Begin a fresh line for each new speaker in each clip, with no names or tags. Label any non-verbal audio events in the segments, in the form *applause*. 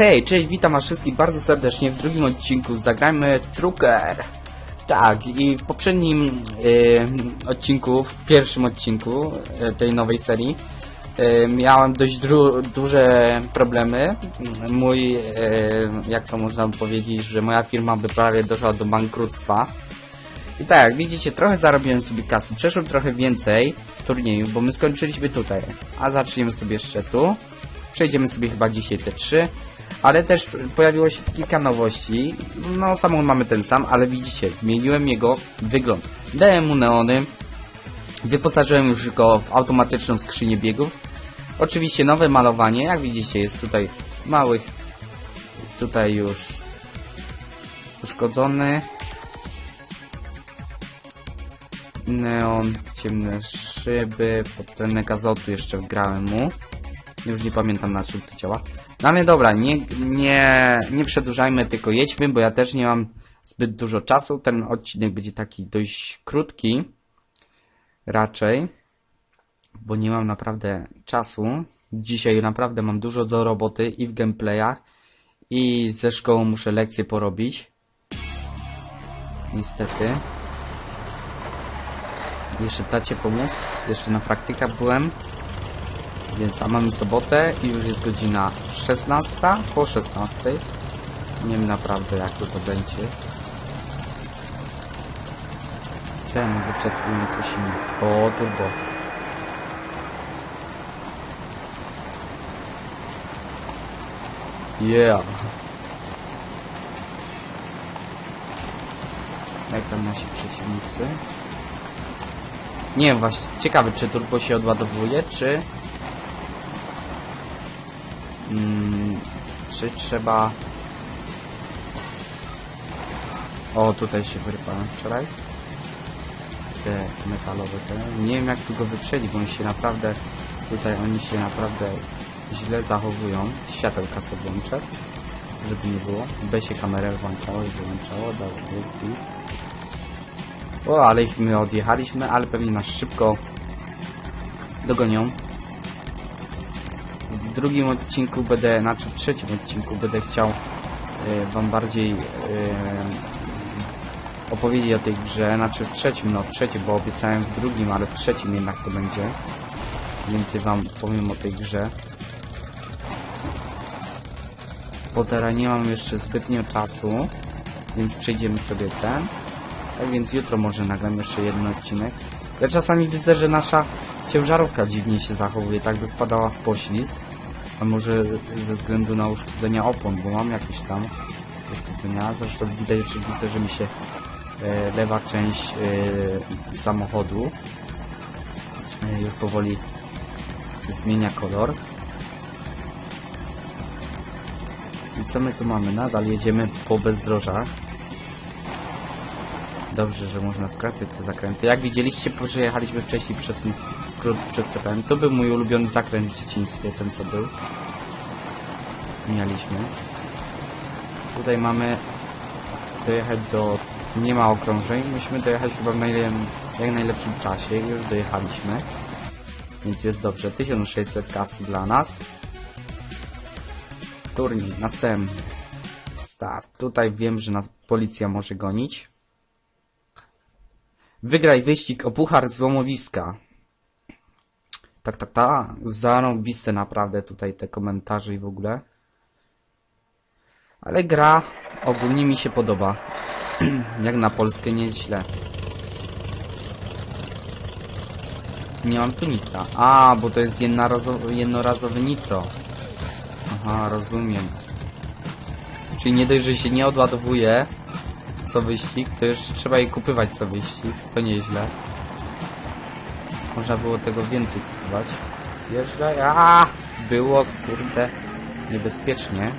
Hej, cześć, witam was wszystkich bardzo serdecznie w drugim odcinku Zagrajmy Trucker. Tak, i w poprzednim y, odcinku, w pierwszym odcinku y, tej nowej serii y, miałem dość duże problemy. Mój, y, jak to można powiedzieć, że moja firma by prawie doszła do bankructwa. I tak, jak widzicie, trochę zarobiłem sobie kasy. Przeszłem trochę więcej turnieju, bo my skończyliśmy tutaj. A zaczniemy sobie jeszcze tu. Przejdziemy sobie chyba dzisiaj te trzy. Ale też pojawiło się kilka nowości. No, samochód mamy ten sam, ale widzicie, zmieniłem jego wygląd. Dałem mu neony. Wyposażyłem już go w automatyczną skrzynię biegów. Oczywiście nowe malowanie, jak widzicie, jest tutaj małych. Tutaj już uszkodzony. Neon, ciemne szyby, podtlenek azotu jeszcze wgrałem mu. Już nie pamiętam na czym to działa. No ale dobra, nie, nie, nie przedłużajmy, tylko jedźmy, bo ja też nie mam zbyt dużo czasu. Ten odcinek będzie taki dość krótki. Raczej. Bo nie mam naprawdę czasu. Dzisiaj naprawdę mam dużo do roboty i w gameplayach. I ze szkołą muszę lekcje porobić. Niestety. Jeszcze tacie pomóc. Jeszcze na praktykach byłem. Więc a mamy sobotę i już jest godzina 16 po 16. Nie wiem naprawdę jak to, to będzie. Ten wyczekuję coś innego. O, turbo. Yeah. Jak tam nasi przeciwnicy? Nie wiem właśnie, ciekawy czy turbo się odładowuje, czy... Mm, czy trzeba... O, tutaj się wyrypałem wczoraj. Te metalowe te. Nie wiem jak tu go wyprzedzić, bo oni się naprawdę... Tutaj oni się naprawdę źle zachowują. Światełka sobie włączę, żeby nie było. B się kamerę włączało i wyłączało. Dobra, jest git. O, ale ich my odjechaliśmy, ale pewnie nas szybko dogonią. W drugim odcinku będę, znaczy w trzecim odcinku będę chciał y, wam bardziej y, opowiedzieć o tej grze, znaczy w trzecim, no w trzecim, bo obiecałem w drugim, ale w trzecim jednak to będzie. Więcej wam powiem o tej grze. Bo teraz nie mam jeszcze zbytnio czasu, więc przejdziemy sobie ten. Tak więc jutro może nagram jeszcze jeden odcinek. Ja czasami widzę, że nasza ciężarówka dziwnie się zachowuje, tak by wpadała w poślizg. A może ze względu na uszkodzenia opon, bo mam jakieś tam uszkodzenia. Zresztą widać, że widzę, że mi się e, lewa część e, samochodu e, już powoli zmienia kolor. I co my tu mamy? Nadal jedziemy po bezdrożach. Dobrze, że można skracać te zakręty. Jak widzieliście, przejechaliśmy wcześniej przez skrót przez CPM. To był mój ulubiony zakręt w dzieciństwie, ten co był. Mieliśmy. Tutaj mamy dojechać do... Nie ma okrążeń. Musimy dojechać chyba w najle... jak najlepszym czasie. Już dojechaliśmy. Więc jest dobrze. 1600 kasy dla nas. Turniej następny. Start. Tutaj wiem, że nas policja może gonić. Wygraj wyścig o puchar złomowiska. Tak, tak, tak. Zarąbiste naprawdę tutaj te komentarze i w ogóle. Ale gra ogólnie mi się podoba. *clears throat* Jak na Polskę nie jest źle. Nie mam tu nitra. A, bo to jest jednorazowy, nitro. Aha, rozumiem. Czyli nie dość, że się nie odładowuje co wyścig, to jeszcze trzeba je kupywać co wyścig. To nieźle. Można było tego więcej kupować. Zjeżdżaj. A, Było, kurde, niebezpiecznie.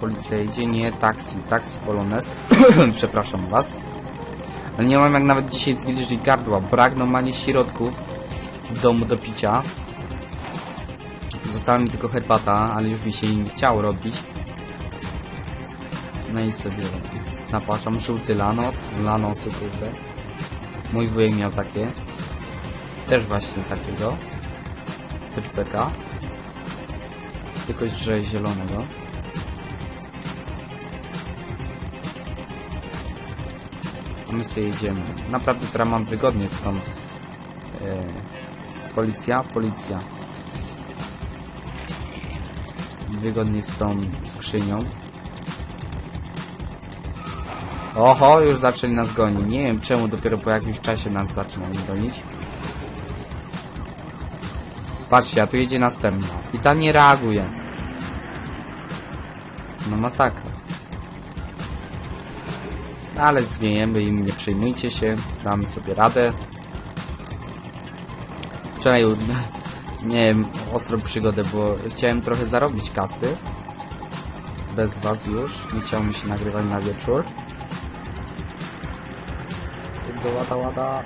Policja idzie, nie, taksi, taksi Polones. *clears throat* Przepraszam was. Ale nie mam jak nawet dzisiaj zwilżyć gardła. Brak normalnie środków w domu do picia. Została mi tylko herbata, ale już mi się nie chciało robić. No i sobie napaszam żółty lanos, lanosy kurde. Mój wujek miał takie. Też właśnie takiego. Hatchbacka. Tylko że zielonego. A my sobie jedziemy. Naprawdę teraz mam wygodnie z tą... E, policja, policja. Wygodnie z tą skrzynią. Oho, już zaczęli nas gonić. Nie wiem czemu dopiero po jakimś czasie nas zaczynają gonić. Patrzcie, a tu jedzie następna. I ta nie reaguje. No masakra. Ale zwiejemy im, nie przejmujcie się. Damy sobie radę. Wczoraj *laughs* miałem ostrą przygodę, bo chciałem trochę zarobić kasy. Bez was już. Nie chciałem się nagrywać na wieczór. Do łada, łada.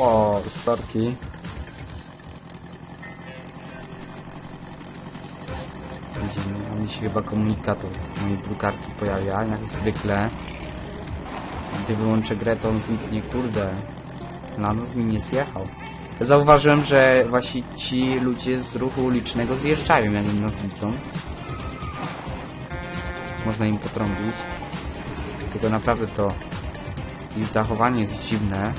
O, sorki. Idziemy. A mi się chyba komunikator mojej drukarki pojawia, jak zwykle. Gdy wyłączę grę, to on zniknie. Kurde. Lanos mi nie zjechał. Zauważyłem, że właśnie ci ludzie z ruchu ulicznego zjeżdżają, jak nas widzą. Można im potrąbić. Tylko naprawdę to ich zachowanie jest dziwne.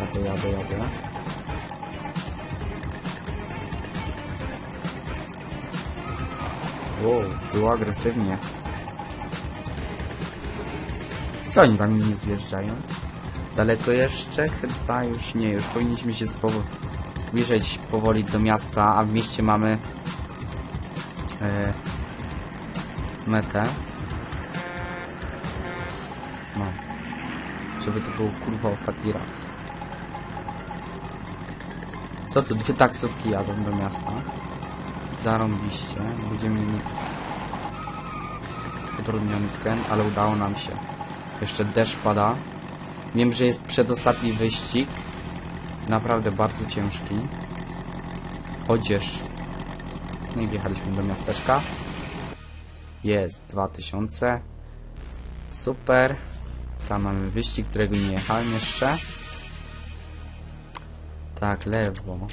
Jadę, jadę, jadę. Wow, było agresywnie. Co oni tam nie zjeżdżają? Daleko jeszcze? Chyba już nie, już powinniśmy się zbliżać powoli do miasta, a w mieście mamy metę. No. Żeby to był kurwa ostatni raz. Co tu? Dwie taksówki jadą do miasta. Zarąbiście. Będziemy mieli utrudniony skręt, ale udało nam się. Jeszcze deszcz pada. Wiem, że jest przedostatni wyścig. Naprawdę bardzo ciężki. Chodzież. I wjechaliśmy do miasteczka. Jest 2000. Super. Tam mamy wyścig, którego nie jechałem jeszcze. Tak, lewo.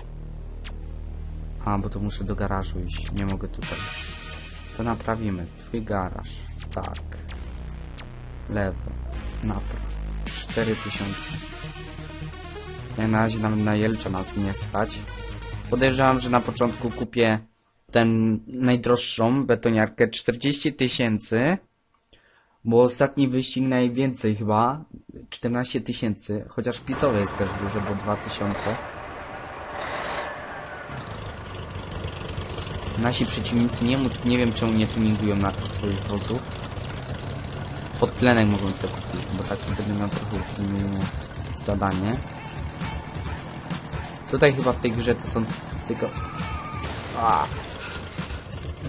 A, bo to muszę do garażu iść. Nie mogę tutaj. To naprawimy. Twój garaż. Tak. Lewo. Napraw. 4000. Ja na razie nawet na Jelcza nas nie stać. Podejrzewam, że na początku kupię ten najdroższą betoniarkę 40 tysięcy. Bo ostatni wyścig najwięcej chyba 14 tysięcy, chociaż wpisowe jest też duże, bo 2000. Nasi przeciwnicy nie, nie wiem czemu nie tuningują na swoich wozów. Podtlenek mogą sobie kupić, bo tak będę miał trochę zadanie. Tutaj chyba w tej grze to są tylko...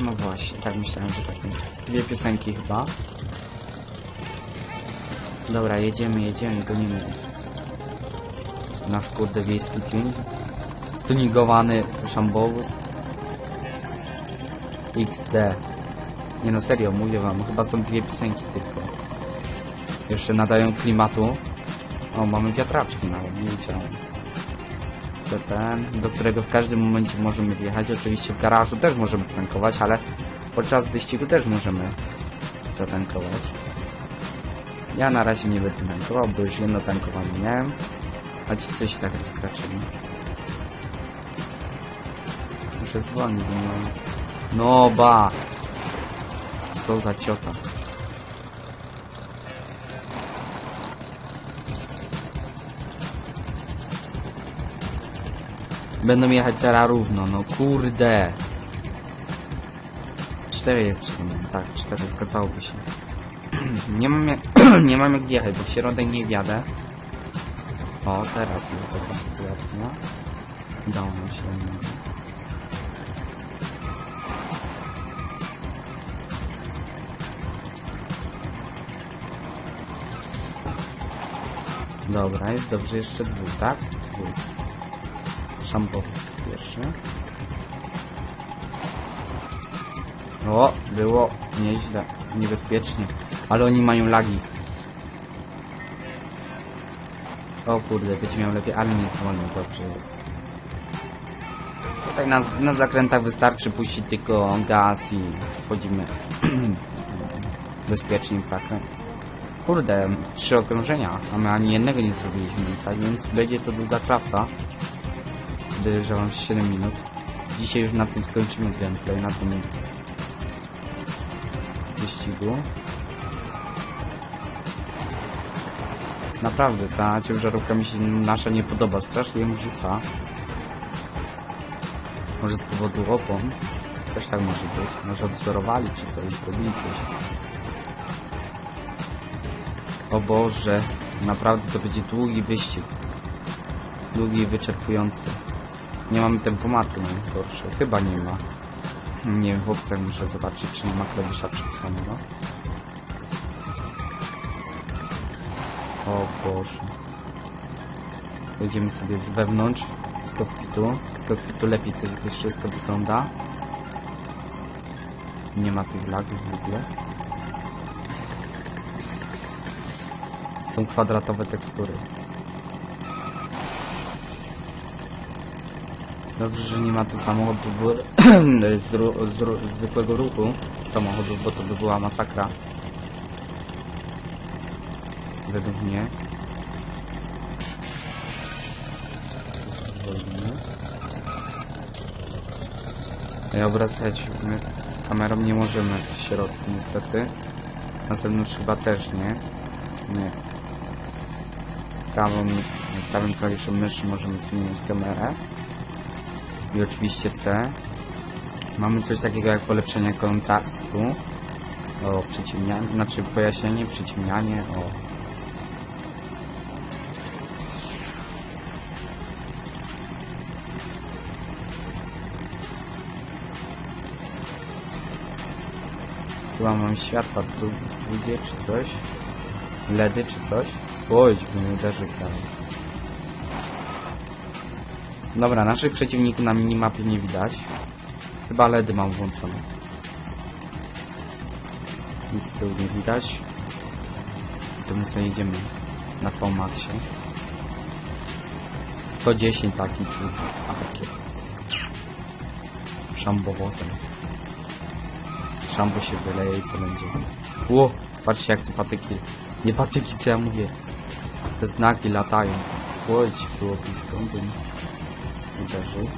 No właśnie, tak myślałem, że tak będzie. Dwie piosenki chyba. Dobra, jedziemy, jedziemy, gonimy. Nasz kurde wiejski tune. Stuningowany szambowóz. XD. Nie no serio, mówię wam, chyba są dwie piosenki tylko. Jeszcze nadają klimatu. O, mamy wiatraczki nawet, nie CTN, do którego w każdym momencie możemy wjechać. Oczywiście w garażu też możemy tankować, ale podczas wyścigu też możemy zatankować. Ja na razie nie będę tankował, bo już jedno tankowanie miałem. Ci coś tak rozkraczyli. Muszę zwolnić, mam... No ba! Co za ciota. Będą jechać teraz równo, no kurde. Cztery jest przynajmniej, tak, cztery, zgadzałoby się. *clears throat* nie mam jak, *clears throat* nie mam jak wjechać, bo w środek nie wjadę. O, teraz jest dobra sytuacja. Udało nam się. Dobra, jest dobrze, jeszcze dwóch, tak? Dwóch. Szambo pierwszy. O, było nieźle, niebezpiecznie. Ale oni mają lagi. O kurde, będzie miał lepiej, ale nie dzwonił, dobrze jest. Tutaj na, na zakrętach wystarczy puścić tylko gaz i wchodzimy *clears throat* bezpiecznie w zakręt. Kurde, trzy okrążenia, a my ani jednego nie zrobiliśmy, tak więc będzie to długa trasa. Podejrzewam 7 minut. Dzisiaj już na tym skończymy gameplay, na tym wyścigu. Naprawdę, ta ciężarówka mi się nasza nie podoba, strasznie ją rzuca. Może z powodu opon? Też tak może być. Może odwzorowali czy coś, zrobili coś. O Boże, naprawdę to będzie długi wyścig. Długi i wyczerpujący. Nie mamy tempomatu najgorsze. Chyba nie ma. Nie wiem, w opcjach muszę zobaczyć, czy nie ma klawisza przypisanego. O Boże. Wejdziemy sobie z wewnątrz, z kokpitu. Z kokpitu lepiej to wszystko wygląda. Nie ma tych lagów w ogóle. Są kwadratowe tekstury. Dobrze, że nie ma tu samochodów *clears throat* z, ru- z, ru- zwykłego ruchu samochodów, bo to by była masakra. Według mnie. Ja obracać my kamerą nie możemy w środku niestety. Na zewnątrz chyba też nie. Nie. Prawą, prawym klawiszem myszy możemy zmienić kamerę. I oczywiście C. Mamy coś takiego jak polepszenie kontrastu. O przyciemnianie, znaczy pojaśnienie, przyciemnianie, o Chyba mam światła dru- drugie czy coś. LEDy czy coś. Oj, by mnie uderzył prawie. Dobra, naszych przeciwników na minimapie nie widać. Chyba LEDy mam włączone. Nic z tyłu nie widać. To my sobie jedziemy na VMAXie. 110 taki kurwa, takie. Szambowozem. Szambo się wyleje i co będzie. Ło, patrzcie jak tu patyki. Nie patyki, co ja mówię. Te znaki latają. Chodź, było blisko, bym uderzył.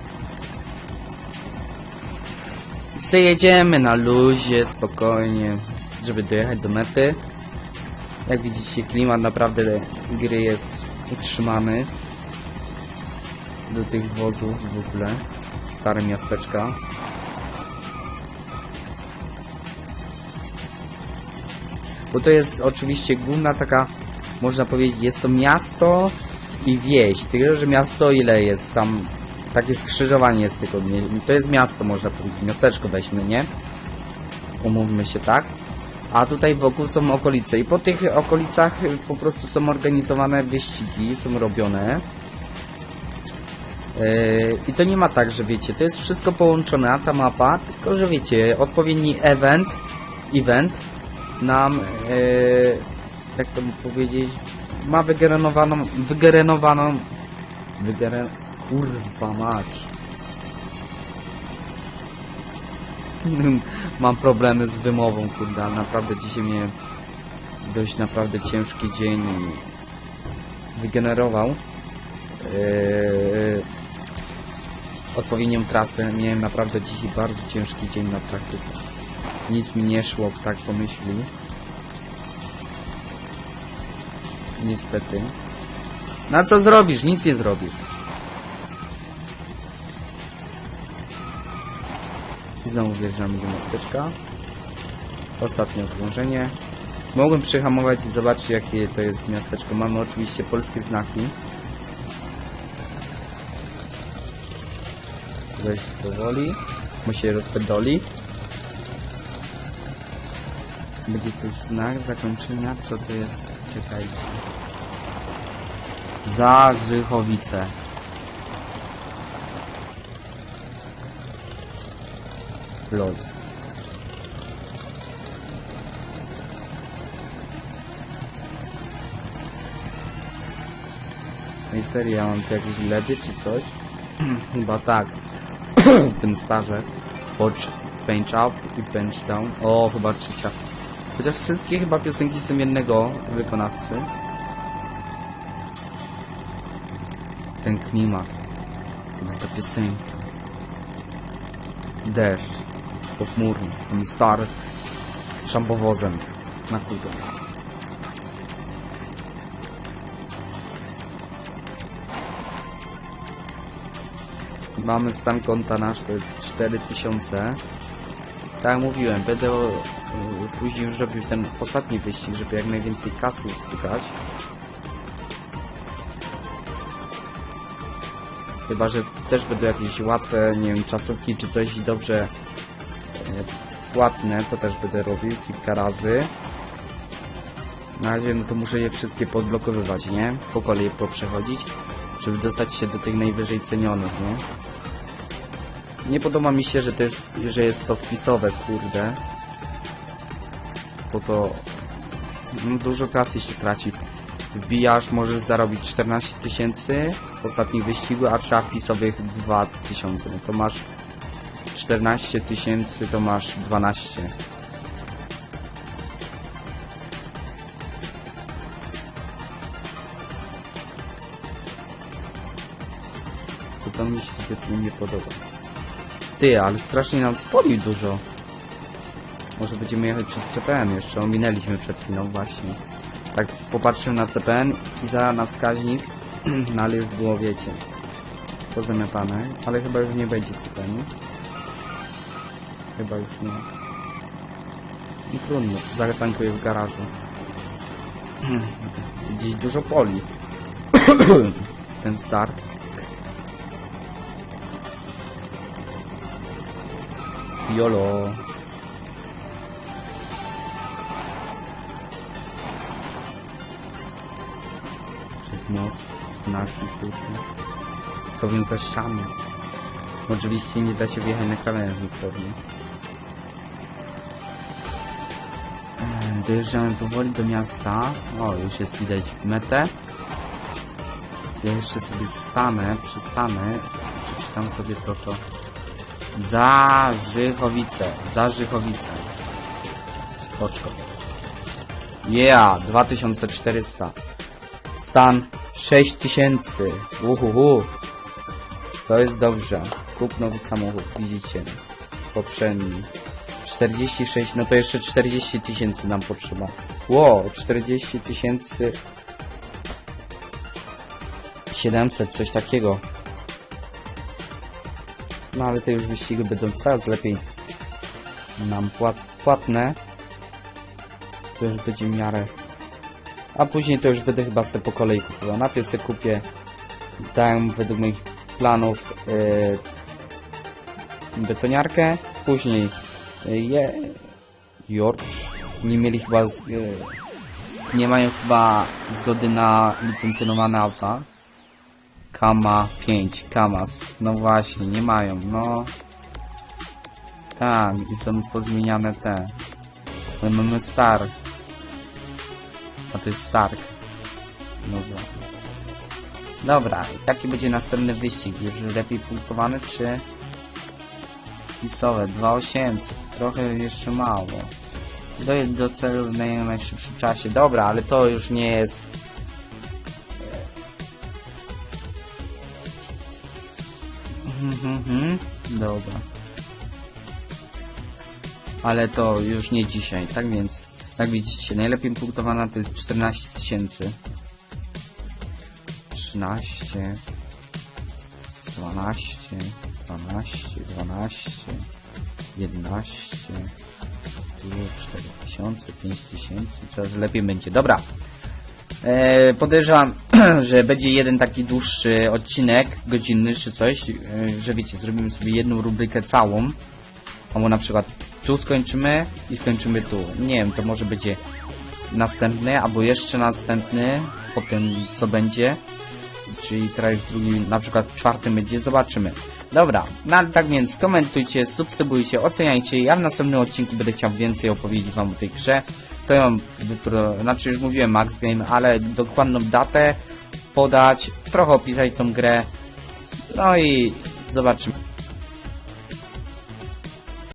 Na luzie, spokojnie, żeby dojechać do mety. Jak widzicie, klimat naprawdę gry jest utrzymany. Do tych wozów w ogóle. Stare miasteczka. Bo to jest oczywiście główna taka, można powiedzieć, jest to miasto i wieś. Tyle, że miasto ile jest tam, takie skrzyżowanie jest tylko, to jest miasto, można powiedzieć, miasteczko weźmy, nie? Umówmy się tak. A tutaj wokół są okolice i po tych okolicach y, po prostu są organizowane wyścigi, są robione. Yy, I to nie ma tak, że wiecie, to jest wszystko połączone, ta mapa, tylko że wiecie, odpowiedni event, event nam, yy, jak to powiedzieć, ma wygenerowaną, wygenerowaną, wygeren... kurwa mać. Mam problemy z wymową, kurde, ale naprawdę dzisiaj mnie dość naprawdę ciężki dzień wygenerował. Yy, odpowiednią trasę. Miałem naprawdę dzisiaj bardzo ciężki dzień na praktykę. Nic mi nie szło tak po myśli. Niestety. Na co zrobisz? Nic nie zrobisz. Znowu wjeżdżamy do miasteczka. Ostatnie okrążenie. Mogłem przyhamować i zobaczyć jakie to jest miasteczko. Mamy oczywiście polskie znaki. Weź powoli. Mu się rozpedoli. Będzie to znak zakończenia. Co to jest? Czekajcie. Zażychowice. Lol. tej serii ja mam tu jakieś ledy czy coś? *clears throat* Chyba tak. *clears throat* Ten starze. Watch, Bench Up i Bench Down. O, chyba trzecia. Chociaż wszystkie chyba piosenki są jednego wykonawcy. Ten klimat. Ta piosenka. Deszcz. Pochmurny. Ten stary. Szampowozem. Na kółko. Mamy stan konta nasz, to jest 4000. Tak jak mówiłem, będę e, później już robił ten ostatni wyścig, żeby jak najwięcej kasy uzyskać. Chyba, że też będą jakieś łatwe, nie wiem, czasówki czy coś i dobrze płatne, to też będę robił kilka razy. Na razie no to muszę je wszystkie podblokowywać, nie? Po kolei poprzechodzić, żeby dostać się do tych najwyżej cenionych, nie? Nie podoba mi się, że to jest, że jest to wpisowe, kurde. Bo to no, dużo kasy się traci. Wbijasz, możesz zarobić 14 tysięcy w ostatnim wyścigu, a trzeba wpisowych 2000. No to masz 14 tysięcy, to masz 12. To to mi się zbytnio nie podoba. Ty, ale strasznie nam spolił dużo. Może będziemy jechać przez CPN jeszcze, ominęliśmy przed chwilą właśnie. Tak popatrzyłem na CPN i za na wskaźnik, *clears throat* no ale już było, wiecie, pozamiatane, ale chyba już nie będzie CPN-u. Chyba już nie. I trudno, zatankuję w garażu. *clears throat* Gdzieś dużo poli. *clears throat* Ten start. YOLO. Przez nos, znaki, kurde. Powiem za ściany. Oczywiście nie da się wjechać na krawężnik pewnie. Dojeżdżamy powoli do miasta. O, już jest widać metę. Ja jeszcze sobie stanę, przystanę. Przeczytam sobie to, to. Za Żychowice, za Żychowice. Skoczko. Yeah, 2400. Stan 6000. Uhuhu. To jest dobrze. Kup nowy samochód, widzicie. Poprzedni. 46, no to jeszcze 40 tysięcy nam potrzeba. Wow, 40 tysięcy 700, coś takiego. No ale te już wyścigi będą coraz lepiej nam płat, płatne. To już będzie w miarę. A później to już będę chyba sobie po kolei kupował. Najpierw sobie kupię, dałem według moich planów yy, betoniarkę, później je, George. Nie mieli chyba, z, yy, nie mają chyba zgody na licencjonowane auta. Kama 5, Kamas. No właśnie, nie mają, no. Tak, i są pozmieniane te. My mamy Star. A to jest Stark. No za. Dobra, jaki będzie następny wyścig? Już lepiej punktowany, czy... Pisowe, 2800. Trochę jeszcze mało. Dojedź do celu w naj- najszybszym czasie. Dobra, ale to już nie jest... Mhm, mhm. Dobra. Ale to już nie dzisiaj, tak więc, jak widzicie, najlepiej punktowana to jest 14 tysięcy. 13 12 12 12 11 tu 4000 5000 coraz lepiej będzie. Dobra. E, podejrzewam, *clears throat* że będzie jeden taki dłuższy odcinek, godzinny czy coś, e, że wiecie, zrobimy sobie jedną rubrykę całą, albo na przykład tu skończymy i skończymy tu. Nie wiem, to może będzie następny, albo jeszcze następny, po tym co będzie, czyli teraz jest drugi, na przykład w czwartym będzie, zobaczymy. Dobra, no tak więc komentujcie, subskrybujcie, oceniajcie, ja w następnym odcinku będę chciał więcej opowiedzieć wam o tej grze. To ją, znaczy już mówiłem Max Game, ale dokładną datę podać, trochę opisać tą grę, no i zobaczymy.